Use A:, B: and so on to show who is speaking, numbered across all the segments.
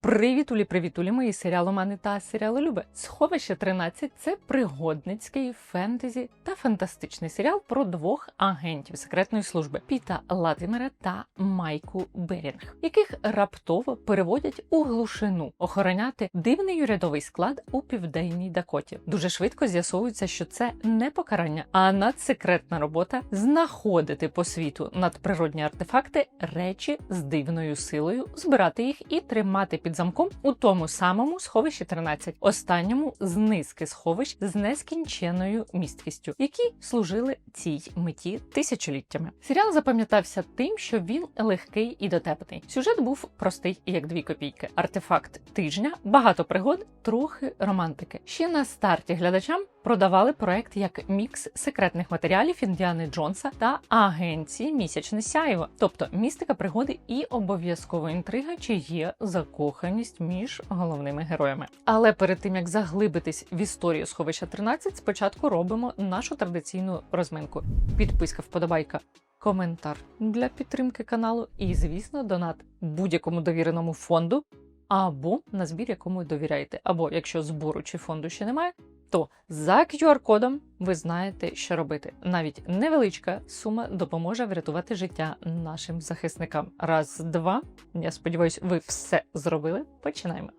A: Привітулі, привітулі, мої серіаломани та серіалолюби. Сховище 13 це пригодницький фентезі та фантастичний серіал про двох агентів секретної служби Піта Латимера та Майку Берінг, яких раптово переводять у глушину охороняти дивний урядовий склад у південній Дакоті. Дуже швидко з'ясовується, що це не покарання, а надсекретна робота знаходити по світу надприродні артефакти, речі з дивною силою, збирати їх і тримати під замком у тому самому сховищі 13, останньому з низки сховищ з нескінченою місткістю, які служили цій меті тисячоліттями. Серіал запам'ятався тим, що він легкий і дотепний. Сюжет був простий, як дві копійки. Артефакт тижня, багато пригод, трохи романтики. Ще на старті глядачам продавали проект як мікс секретних матеріалів Індіани Джонса та агенції місячне сяєво, тобто містика пригоди і обов'язкова інтрига, чи є закоханість між головними героями. Але перед тим як заглибитись в історію сховища 13, спочатку робимо нашу традиційну розминку. Підписка, вподобайка. Коментар для підтримки каналу і, звісно, донат будь-якому довіреному фонду або на збір, якому довіряєте. Або якщо збору чи фонду ще немає, то за QR-кодом ви знаєте, що робити. Навіть невеличка сума допоможе врятувати життя нашим захисникам. Раз, два. Я сподіваюся, ви все зробили. Починаємо.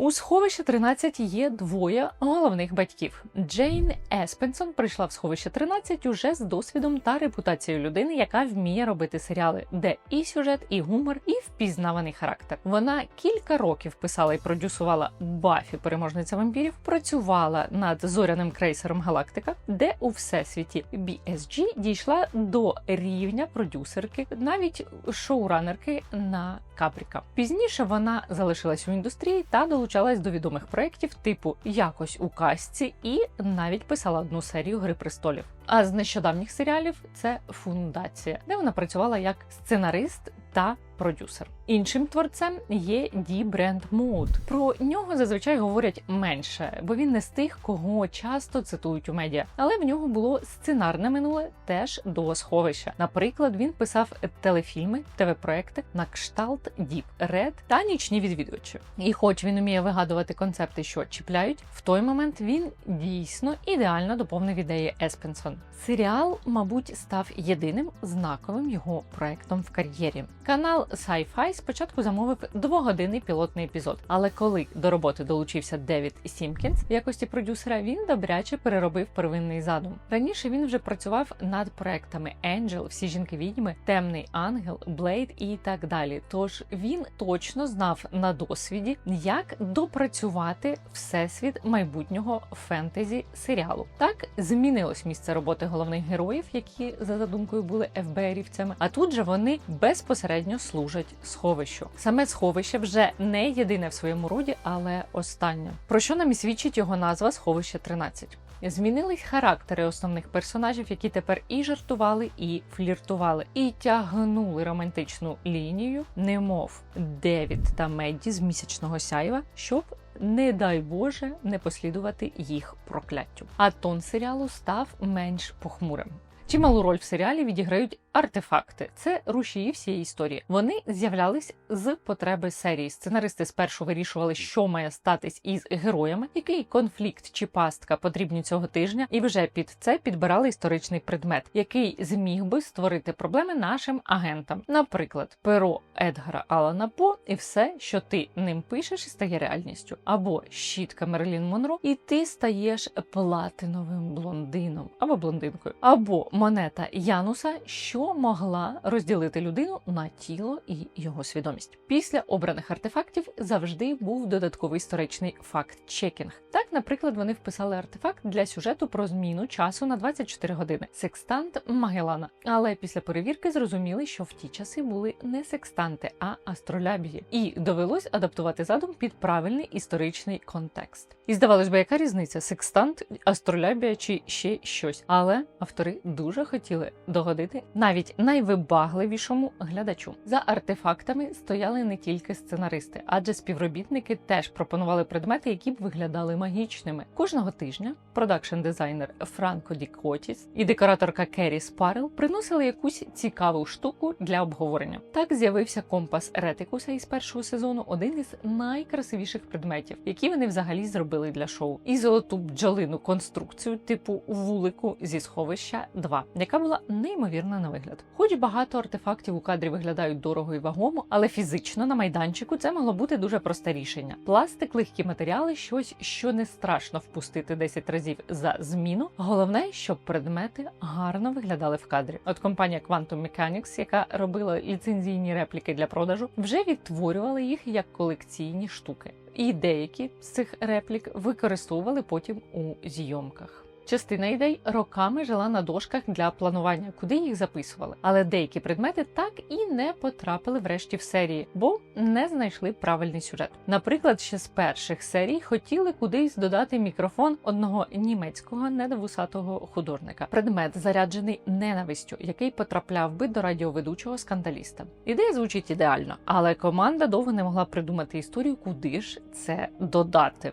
A: У сховище 13 є двоє головних батьків. Джейн Еспенсон прийшла в сховище 13 уже з досвідом та репутацією людини, яка вміє робити серіали, де і сюжет, і гумор, і впізнаваний характер. Вона кілька років писала і продюсувала Бафі, переможниця вампірів, працювала над зоряним крейсером Галактика, де у всесвіті BSG дійшла до рівня продюсерки, навіть шоуранерки на Капріка. Пізніше вона залишилась у індустрії та долучалась до відомих проєктів типу Якось у касці і навіть писала одну серію Гри престолів. А з нещодавніх серіалів це Фундація, де вона працювала як сценарист та продюсер. Іншим творцем є Ді Бренд Муд. Про нього зазвичай говорять менше, бо він не з тих, кого часто цитують у медіа. Але в нього було сценарне минуле теж до сховища. Наприклад, він писав телефільми, ТВ-проекти на кшталт Діп Ред та нічні відвідувачі. І, хоч він уміє вигадувати концепти, що чіпляють, в той момент він дійсно ідеально доповнив ідеї Еспенсон. Серіал, мабуть, став єдиним знаковим його проектом в кар'єрі. Канал Sci-Fi спочатку замовив двогодинний пілотний епізод, але коли до роботи долучився Девід Сімкінс в якості продюсера, він добряче переробив первинний задум. Раніше він вже працював над проектами Angel, всі жінки відьми, Темний Ангел, Блейд і так далі. Тож він точно знав на досвіді, як допрацювати всесвіт майбутнього фентезі серіалу. Так змінилось місце роботи головних героїв, які за задумкою були ФБРівцями. А тут же вони безпосередньо служать сховищу. Саме сховище вже не єдине в своєму роді, але останнє. Про що нам і свідчить його назва Сховище 13. Змінились характери основних персонажів, які тепер і жартували, і фліртували, і тягнули романтичну лінію, немов Девід та Медді з місячного сяйва, щоб не дай Боже не послідувати їх прокляттю. А тон серіалу став менш похмурим. Чималу роль в серіалі відіграють артефакти. Це рушії всієї історії. Вони з'являлись з потреби серії. Сценаристи спершу вирішували, що має статись із героями, який конфлікт чи пастка потрібні цього тижня, і вже під це підбирали історичний предмет, який зміг би створити проблеми нашим агентам. Наприклад, перо Едгара Алана По і все, що ти ним пишеш, стає реальністю, або щітка Мерлін Монро, і ти стаєш платиновим блондином або блондинкою, або монета Януса, що могла розділити людину на тіло і його свідомість. Після обраних артефактів завжди був додатковий історичний факт-чекінг. Наприклад, вони вписали артефакт для сюжету про зміну часу на 24 години секстант Магелана. Але після перевірки зрозуміли, що в ті часи були не секстанти, а астролябії, і довелось адаптувати задум під правильний історичний контекст. І здавалось би, яка різниця: секстант, астролябія чи ще щось. Але автори дуже хотіли догодити навіть найвибагливішому глядачу. За артефактами стояли не тільки сценаристи, адже співробітники теж пропонували предмети, які б виглядали магічними. Кожного тижня продакшн дизайнер Франко Ді Котіс і декораторка Керрі Спарел приносили якусь цікаву штуку для обговорення. Так з'явився компас Ретикуса із першого сезону, один із найкрасивіших предметів, які вони взагалі зробили для шоу, і золоту бджолину конструкцію типу вулику зі сховища 2, яка була неймовірна на вигляд. Хоч багато артефактів у кадрі виглядають дорого і вагомо, але фізично на майданчику це могло бути дуже просте рішення. Пластик, легкі матеріали, щось, що не страшно впустити 10 разів за зміну. Головне, щоб предмети гарно виглядали в кадрі. От компанія Quantum Mechanics, яка робила ліцензійні репліки для продажу, вже відтворювала їх як колекційні штуки. І деякі з цих реплік використовували потім у зйомках. Частина ідей роками жила на дошках для планування, куди їх записували. Але деякі предмети так і не потрапили врешті в серії, бо не знайшли правильний сюжет. Наприклад, ще з перших серій хотіли кудись додати мікрофон одного німецького недовусатого художника. Предмет заряджений ненавистю, який потрапляв би до радіоведучого скандаліста. Ідея звучить ідеально, але команда довго не могла придумати історію, куди ж це додати.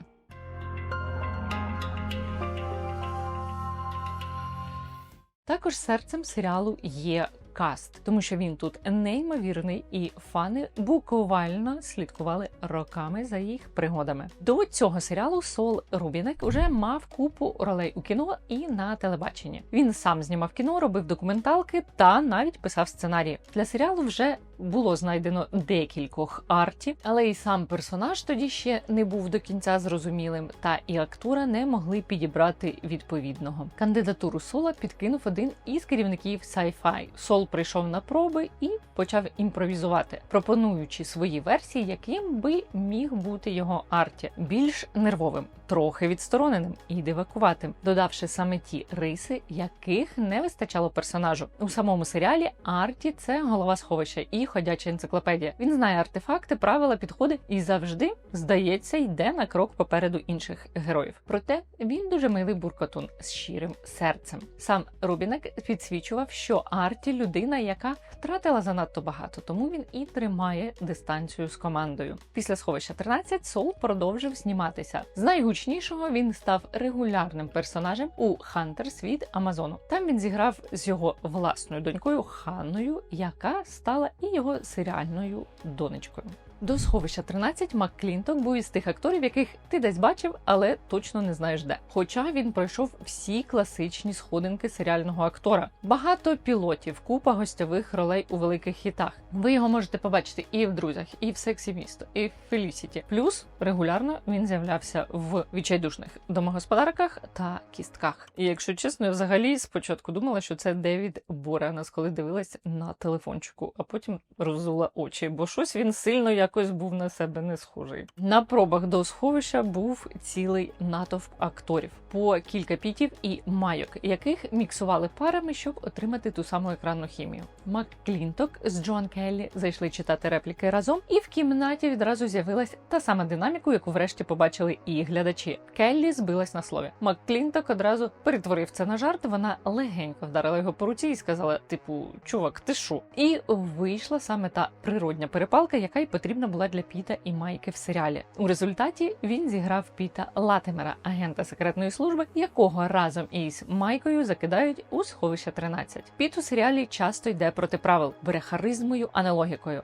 A: Також серцем серіалу є каст, тому що він тут неймовірний, і фани буквально слідкували роками за їх пригодами. До цього серіалу Сол Рубінек вже мав купу ролей у кіно і на телебаченні. Він сам знімав кіно, робив документалки та навіть писав сценарії. Для серіалу вже було знайдено декількох арті, але і сам персонаж тоді ще не був до кінця зрозумілим, та і актора не могли підібрати відповідного. Кандидатуру Сола підкинув один із керівників Sci-Fi. Сол прийшов на проби і почав імпровізувати, пропонуючи свої версії, яким би міг бути його арті, більш нервовим, трохи відстороненим і дивакуватим, додавши саме ті риси, яких не вистачало персонажу у самому серіалі. Арті це голова сховища і ходяча енциклопедія. Він знає артефакти, правила, підходи і завжди здається йде на крок попереду інших героїв. Проте він дуже милий буркотун з щирим серцем. Сам Рубінек підсвічував, що Арті людина, яка втратила занадто багато, тому він і тримає дистанцію з командою. Після сховища 13 Сол продовжив зніматися. З найгучнішого він став регулярним персонажем у Хантер світ Амазону. Там він зіграв з його власною донькою Ханною, яка стала і його серіальною донечкою. До сховища 13 Макклінток був із тих акторів, яких ти десь бачив, але точно не знаєш де. Хоча він пройшов всі класичні сходинки серіального актора. Багато пілотів, купа гостьових ролей у великих хітах. Ви його можете побачити і в друзях, і в сексі місто, і в Фелісіті. Плюс регулярно він з'являвся в відчайдушних домогосподарках та кістках. І якщо чесно, я взагалі спочатку думала, що це Девід Боренас, коли дивилась на телефончику, а потім розула очі, бо щось він сильно якось був на себе не схожий. На пробах до сховища був цілий натовп акторів по кілька пітів і майок, яких міксували парами, щоб отримати ту саму екранну хімію. Макклінток з Джоан Келлі зайшли читати репліки разом, і в кімнаті відразу з'явилась та сама динаміка, яку врешті побачили і глядачі. Келлі збилась на слові. Макклінток одразу перетворив це на жарт. Вона легенько вдарила його по руці і сказала: типу, чувак, ти шо? І вийшла саме та природня перепалка, яка й потрібна була для Піта і Майки в серіалі. У результаті він зіграв Піта Латимера, агента секретної служби, якого разом із Майкою закидають у сховище 13. Піт у серіалі часто йде проти правил, бере харизмою, а.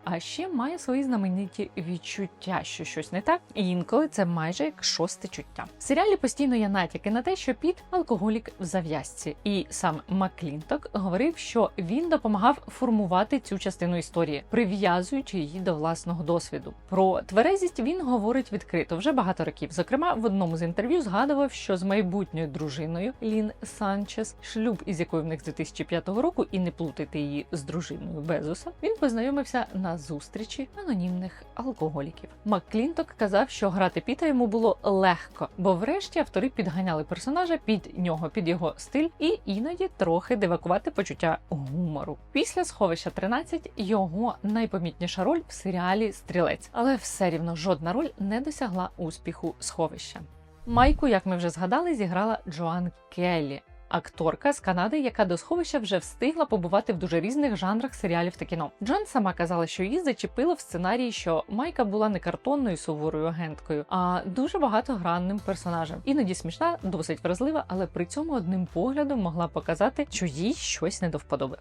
A: А ще має свої знамениті відчуття, що щось не так, і інколи це майже як шосте чуття. В серіалі постійно є натяки на те, що Піт алкоголік в зав'язці, і сам Маклінток говорив, що він допомагав формувати цю частину історії, прив'язуючи її до власного досвіду. Про тверезість він говорить відкрито вже багато років. Зокрема, в одному з інтерв'ю згадував, що з майбутньою дружиною Лін Санчес, шлюб із якою в них з 2005 року, і не плутати її з дружиною Безоса, він познайомився на зустрічі анонімних алкоголіків. Макклінток казав, що грати Піта йому було легко, бо врешті автори підганяли персонажа під нього, під його стиль, і іноді трохи дивакувати почуття гумору. Після сховища 13 його найпомітніша роль в серіалі Стрілець, але все рівно жодна роль не досягла успіху сховища. Майку, як ми вже згадали, зіграла Джоан Келлі. акторка з Канади, яка до сховища вже встигла побувати в дуже різних жанрах серіалів та кіно. Джон сама казала, що її зачепило в сценарії, що Майка була не картонною суворою агенткою, а дуже багатогранним персонажем. Іноді смішна, досить вразлива, але при цьому одним поглядом могла показати, що їй щось не до вподоби.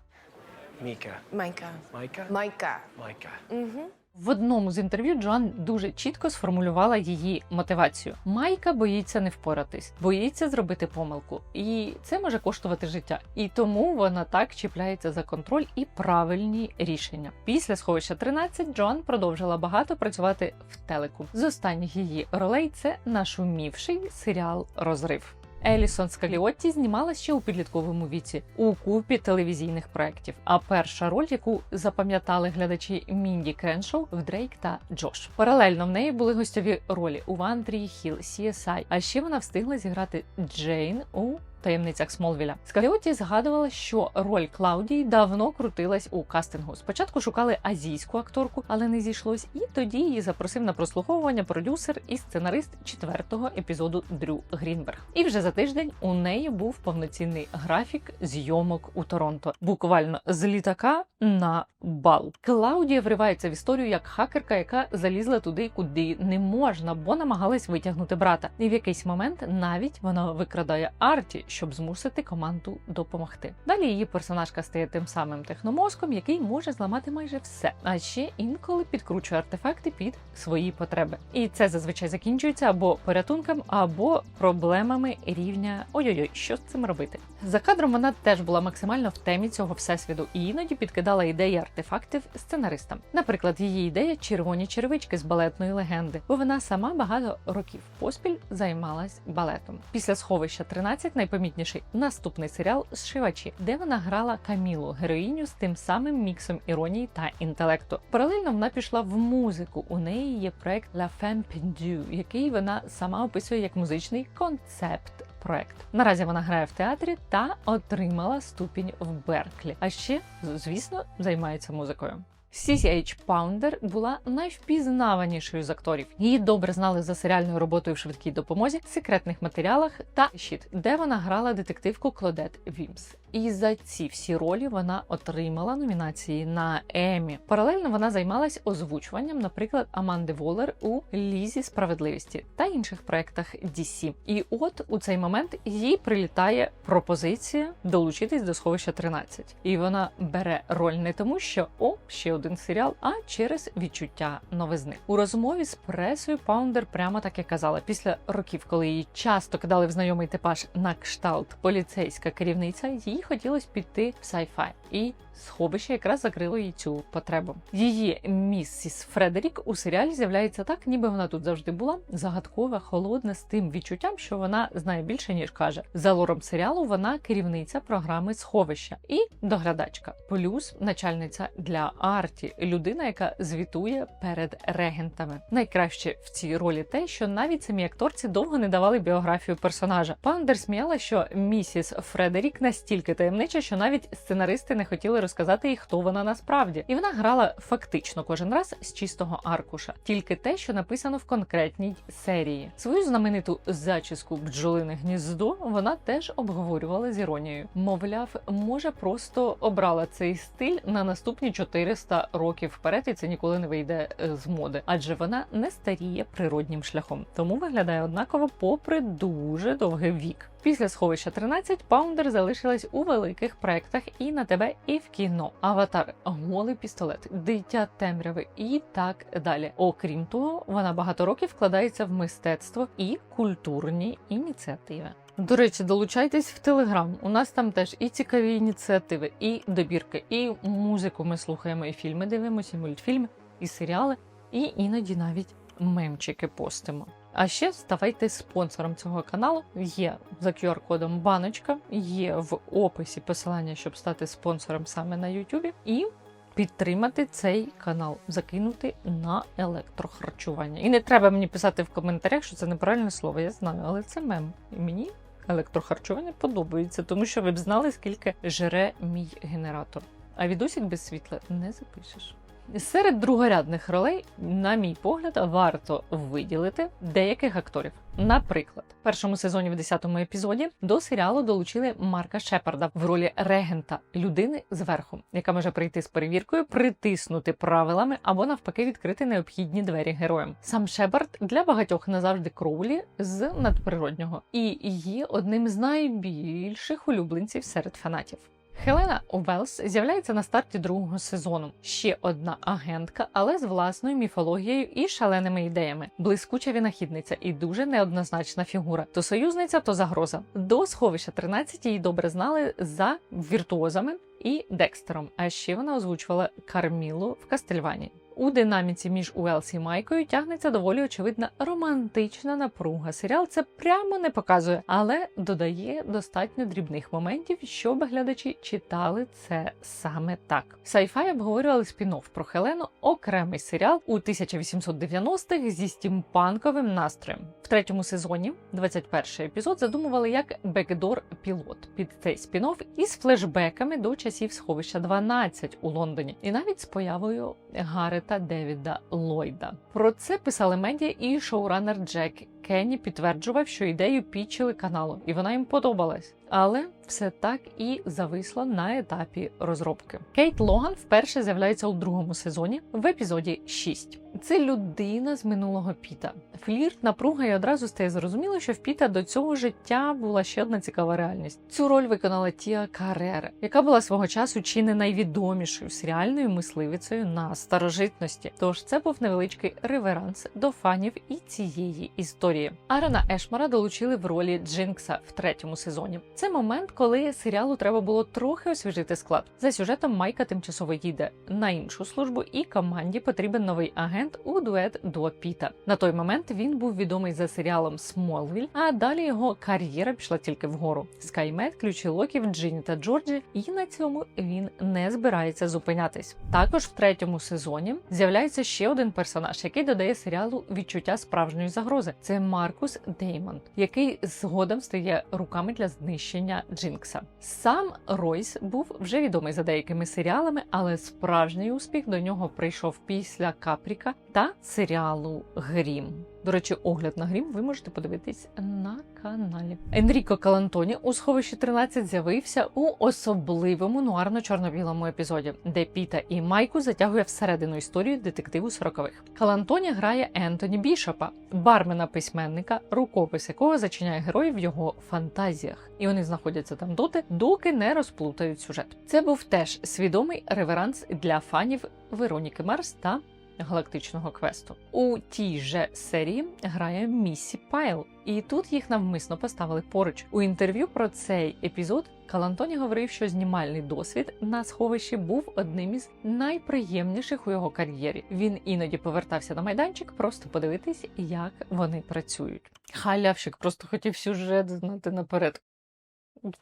B: Міка.
C: Майка.
B: Майка?
C: Майка.
B: Майка.
C: Угу.
A: В одному з інтерв'ю Джоан дуже чітко сформулювала її мотивацію. Майка боїться не впоратись, боїться зробити помилку, і це може коштувати життя. І тому вона так чіпляється за контроль і правильні рішення. Після сховища 13 Джоан продовжила багато працювати в телеку. З останніх її ролей це нашумівший серіал Розрив. Елісон Скаліотті знімала ще у підлітковому віці у купі телевізійних проєктів. А перша роль, яку запам'ятали глядачі Мінді Креншоу в Дрейк та Джош. Паралельно в неї були гостьові ролі у Вандрії Хіл, CSI, А ще вона встигла зіграти Джейн у таємницях Смолвіля. Скаліоті згадувала, що роль Клаудії давно крутилась у кастингу. Спочатку шукали азійську акторку, але не зійшлось. І тоді її запросив на прослуховування продюсер і сценарист четвертого епізоду Дрю Грінберг. І вже за тиждень у неї був повноцінний графік зйомок у Торонто. Буквально з літака на бал. Клаудія вривається в історію як хакерка, яка залізла туди, куди не можна, бо намагалась витягнути брата. І в якийсь момент навіть вона викрадає Арті, щоб змусити команду допомогти. Далі її персонажка стає тим самим техномозком, який може зламати майже все, а ще інколи підкручує артефакти під свої потреби. І це зазвичай закінчується або порятунком, або проблемами рівня ой-ой-ой, що з цим робити. За кадром вона теж була максимально в темі цього всесвіту і іноді підкидала ідеї артефактів сценаристам. Наприклад, її ідея червоні черевички з балетної легенди, бо вона сама багато років поспіль займалась балетом. Після сховища 13 найпомітніший наступний серіал Зшивачі, де вона грала Камілу, героїню з тим самим міксом іронії та інтелекту. Паралельно вона пішла в музику. У неї є проект La Femme Pendue, який вона сама описує як музичний концепт. Проект наразі вона грає в театрі та отримала ступінь в Берклі. А ще, звісно, займається музикою. CCH Pounder була найвпізнаванішою з акторів. Її добре знали за серіальною роботою в швидкій допомозі, секретних матеріалах та щит, де вона грала детективку Клодет Вімс. І за ці всі ролі вона отримала номінації на Емі. Паралельно вона займалась озвучуванням, наприклад, Аманди Волер у Лізі справедливості та інших проектах DC. І от у цей момент їй прилітає пропозиція долучитись до сховища 13. І вона бере роль не тому, що о, ще один серіал, а через відчуття новизни. У розмові з пресою Паундер прямо так і казала. Після років, коли її часто кидали в знайомий типаж на кшталт поліцейська керівниця, їй хотілося піти в sci-fi. і сховище якраз закрило їй цю потребу. Її місіс Фредерік у серіалі з'являється так, ніби вона тут завжди була загадкова, холодна, з тим відчуттям, що вона знає більше ніж каже. За лором серіалу вона керівниця програми сховища і доглядачка, плюс начальниця для арті, людина, яка звітує перед регентами. Найкраще в цій ролі те, що навіть самі акторці довго не давали біографію персонажа. Пандер сміяла, що місіс Фредерік настільки таємнича, що навіть сценаристи не хотіли розказати їй, хто вона насправді, і вона грала фактично кожен раз з чистого аркуша, тільки те, що написано в конкретній серії. Свою знамениту зачіску бджолине гніздо вона теж обговорювала з іронією. Мовляв, може, просто обрала цей стиль на наступні 400 років вперед, і це ніколи не вийде е, з моди, адже вона не старіє природнім шляхом, тому виглядає однаково, попри дуже довгий вік. Після сховища 13 Паундер залишилась у великих проектах і на тебе, і в кіно. Аватар, голий пістолет, дитя темряви і так далі. Окрім того, вона багато років вкладається в мистецтво і культурні ініціативи. До речі, долучайтесь в Телеграм. У нас там теж і цікаві ініціативи, і добірки, і музику ми слухаємо, і фільми дивимося, і мультфільми, і серіали, і іноді навіть мемчики постимо. А ще ставайте спонсором цього каналу. Є за QR-кодом баночка, є в описі посилання, щоб стати спонсором саме на YouTube. І підтримати цей канал, закинути на електрохарчування. І не треба мені писати в коментарях, що це неправильне слово. Я знаю, але це мем. І мені електрохарчування подобається, тому що ви б знали, скільки жере мій генератор. А відосик без світла не запишеш. Серед другорядних ролей, на мій погляд, варто виділити деяких акторів. Наприклад, в першому сезоні в 10-му епізоді до серіалу долучили Марка Шепарда в ролі регента людини зверху, яка може прийти з перевіркою, притиснути правилами або навпаки відкрити необхідні двері героям. Сам Шепард для багатьох назавжди кроулі з надприроднього і є одним з найбільших улюбленців серед фанатів. Хелена Уелс з'являється на старті другого сезону. Ще одна агентка, але з власною міфологією і шаленими ідеями. Блискуча винахідниця і дуже неоднозначна фігура. То союзниця, то загроза. До сховища 13 її добре знали за віртуозами і Декстером. А ще вона озвучувала Кармілу в Кастельвані. У динаміці між Уелс і Майкою тягнеться доволі очевидна романтична напруга. Серіал це прямо не показує, але додає достатньо дрібних моментів, щоб глядачі читали це саме так. Сайфай обговорювали спін-офф про Хелену, окремий серіал у 1890-х зі стімпанковим настроєм. В третьому сезоні, 21-й епізод, задумували як бекдор пілот під цей спін-офф із флешбеками до часів сховища 12 у Лондоні, і навіть з появою Гарета Девіда Ллойда. Про це писали медіа і шоуранер Джек Кенні підтверджував, що ідею пічили каналу, і вона їм подобалась. Але все так і зависло на етапі розробки. Кейт Логан вперше з'являється у другому сезоні в епізоді 6. Це людина з минулого Піта. Флірт, напруга і одразу стає зрозуміло, що в Піта до цього життя була ще одна цікава реальність. Цю роль виконала Тія Карере, яка була свого часу чи не найвідомішою серіальною мисливицею на старожитності. Тож це був невеличкий реверанс до фанів і цієї історії. Арена Ешмара долучили в ролі Джинкса в третьому сезоні. Це момент, коли серіалу треба було трохи освіжити склад. За сюжетом Майка тимчасово їде на іншу службу, і команді потрібен новий агент у дует до Піта. На той момент він був відомий за серіалом Смолвіль, а далі його кар'єра пішла тільки вгору. Скаймет, ключі Локів, Джині та Джорджі, і на цьому він не збирається зупинятись. Також в третьому сезоні з'являється ще один персонаж, який додає серіалу відчуття справжньої загрози. Це Маркус Деймонд, який згодом стає руками для знищення Джинкса. Сам Ройс був вже відомий за деякими серіалами, але справжній успіх до нього прийшов після Капріка та серіалу Грім. До речі, огляд на грім ви можете подивитись на каналі. Енріко Калантоні у сховищі 13 з'явився у особливому нуарно-чорно-білому епізоді, де Піта і Майку затягує всередину історію детективу 40-х. Калантоні грає Ентоні Бішопа, бармена письменника, рукопис якого зачиняє героїв в його фантазіях, і вони знаходяться там доти, доки не розплутають сюжет. Це був теж свідомий реверанс для фанів Вероніки Марс та галактичного квесту. У тій же серії грає Міссі Пайл, і тут їх навмисно поставили поруч. У інтерв'ю про цей епізод Калантоні говорив, що знімальний досвід на сховищі був одним із найприємніших у його кар'єрі. Він іноді повертався на майданчик, просто подивитись, як вони працюють. Халявщик просто хотів сюжет знати наперед.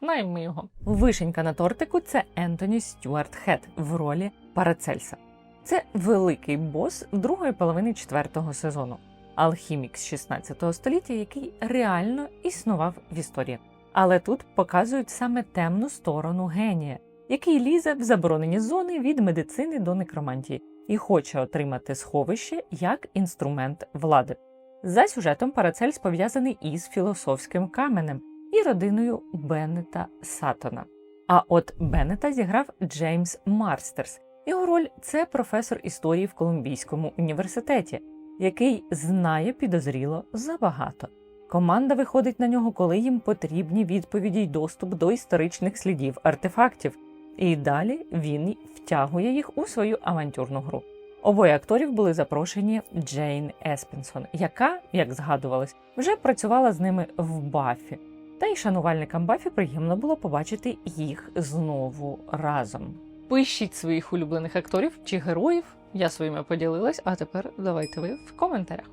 A: Знаємо його. Вишенька на тортику це Ентоні Стюарт Хет в ролі Парацельса. Це великий бос другої половини четвертого сезону. Алхімік з 16 століття, який реально існував в історії. Але тут показують саме темну сторону генія, який лізе в заборонені зони від медицини до некромантії і хоче отримати сховище як інструмент влади. За сюжетом Парацельс пов'язаний із філософським каменем і родиною Беннета Сатона. А от Беннета зіграв Джеймс Марстерс. Його роль це професор історії в Колумбійському університеті, який знає підозріло забагато. Команда виходить на нього, коли їм потрібні відповіді й доступ до історичних слідів артефактів, і далі він втягує їх у свою авантюрну гру. Обоє акторів були запрошені Джейн Еспенсон, яка, як згадувалось, вже працювала з ними в Баффі. Та й шанувальникам Баффі приємно було побачити їх знову разом. Пишіть своїх улюблених акторів чи героїв. Я своїми поділилась, а тепер давайте ви в коментарях.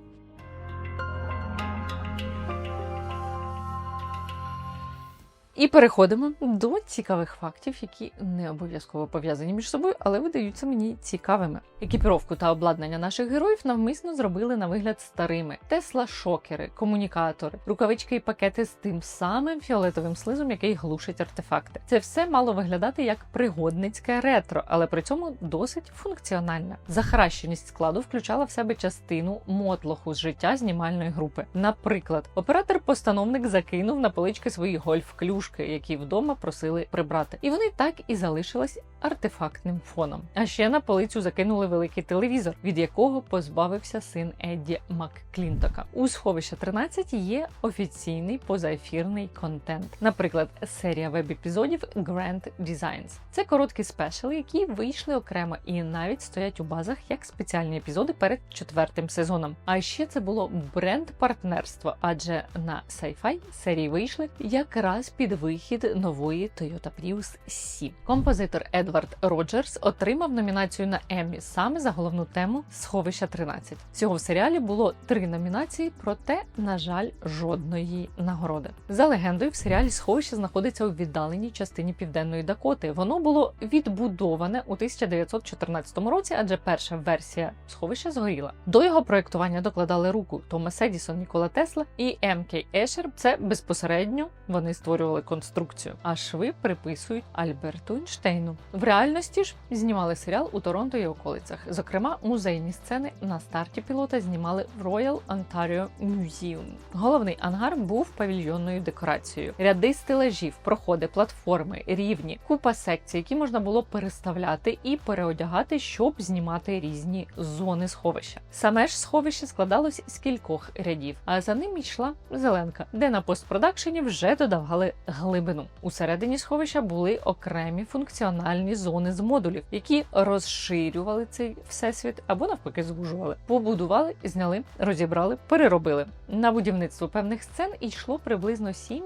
A: І переходимо до цікавих фактів, які не обов'язково пов'язані між собою, але видаються мені цікавими. Екіпіровку та обладнання наших героїв навмисно зробили на вигляд старими: тесла шокери, комунікатори, рукавички і пакети з тим самим фіолетовим слизом, який глушить артефакти. Це все мало виглядати як пригодницьке ретро, але при цьому досить функціональне. Захаращеність складу включала в себе частину мотлоху з життя знімальної групи. Наприклад, оператор-постановник закинув на полички свої гольф-клюшки, які вдома просили прибрати, і вони так і залишились артефактним фоном. А ще на полицю закинули великий телевізор, від якого позбавився син Едді Макклінтока. У сховища 13 є офіційний позаефірний контент, наприклад, серія веб-епізодів Grand Designs. Це короткі спешали, які вийшли окремо і навіть стоять у базах як спеціальні епізоди перед четвертим сезоном. А ще це було бренд партнерство, адже на Sci-Fi серії вийшли якраз під вихід нової Toyota Prius 7. Композитор Едвард Роджерс отримав номінацію на Еммі саме за головну тему Сховища 13. Всього в серіалі було три номінації, проте, на жаль, жодної нагороди. За легендою, в серіалі сховище знаходиться у віддаленій частині південної Дакоти. Воно було відбудоване у 1914 році, адже перша версія сховища згоріла. До його проектування докладали руку Томас Едісон, Нікола Тесла і М. К. Ешер. Це безпосередньо вони створювали конструкцію. А шви приписують Альберту Ейнштейну. В реальності ж знімали серіал у Торонто і околицях. Зокрема, музейні сцени на старті пілота знімали в Royal Ontario Museum. Головний ангар був павільйонною декорацією. Ряди стелажів, проходи, платформи, рівні, купа секцій, які можна було переставляти і переодягати, щоб знімати різні зони сховища. Саме ж сховище складалось з кількох рядів, а за ним йшла зеленка, де на постпродакшені вже додавали глибину. Усередині сховища були окремі функціональні зони з модулів, які розширювали цей всесвіт або навпаки звужували. Побудували, зняли, розібрали, переробили. На будівництво певних сцен йшло приблизно 7-5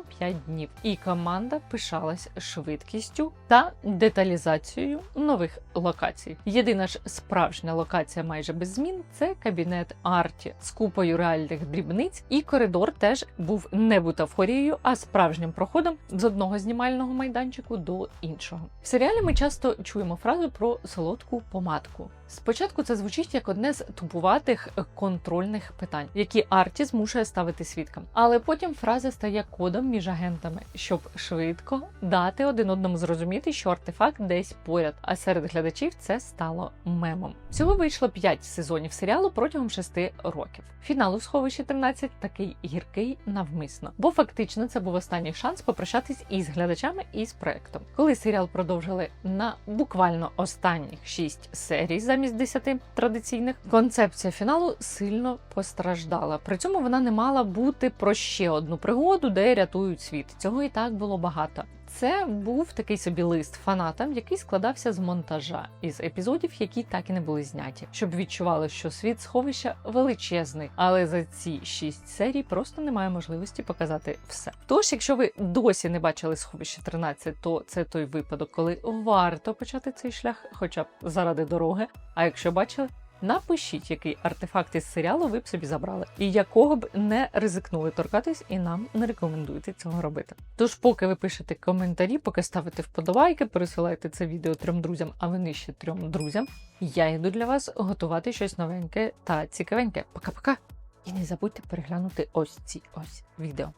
A: днів, і команда пишалась швидкістю та деталізацією нових локацій. Єдина ж справжня локація майже без змін це кабінет Арті з купою реальних дрібниць, і коридор теж був не бутафорією, а справжнім проходом з одного знімального майданчику до іншого. В серіалі ми часто чуємо фразу про солодку помадку. Спочатку це звучить як одне з тупуватих контрольних питань, які Арті змушує ставити свідкам. Але потім фраза стає кодом між агентами, щоб швидко дати один одному зрозуміти, що артефакт десь поряд. А серед глядачів це стало мемом. Всього вийшло 5 сезонів серіалу протягом 6 років. Фінал у сховищі 13 такий гіркий навмисно, бо фактично це був останній шанс попрощатись із глядачами і з проектом. Коли серіал продовжили на буквально останніх 6 серій замість 10 традиційних, концепція фіналу сильно постраждала. При цьому вона не мала бути про ще одну пригоду, де рятують світ. Цього і так було багато. Це був такий собі лист фанатам, який складався з монтажа із епізодів, які так і не були зняті, щоб відчували, що світ сховища величезний, але за ці шість серій просто немає можливості показати все. Тож, якщо ви досі не бачили сховище 13, то це той випадок, коли варто почати цей шлях, хоча б заради дороги. А якщо бачили, Напишіть, який артефакт із серіалу ви б собі забрали, і якого б не ризикнули торкатись, і нам не рекомендуєте цього робити. Тож, поки ви пишете коментарі, поки ставите вподобайки, пересилайте це відео трьом друзям, а вони ще трьом друзям. Я йду для вас готувати щось новеньке та цікавеньке. Пока-пока! І не забудьте переглянути ось ці ось відео.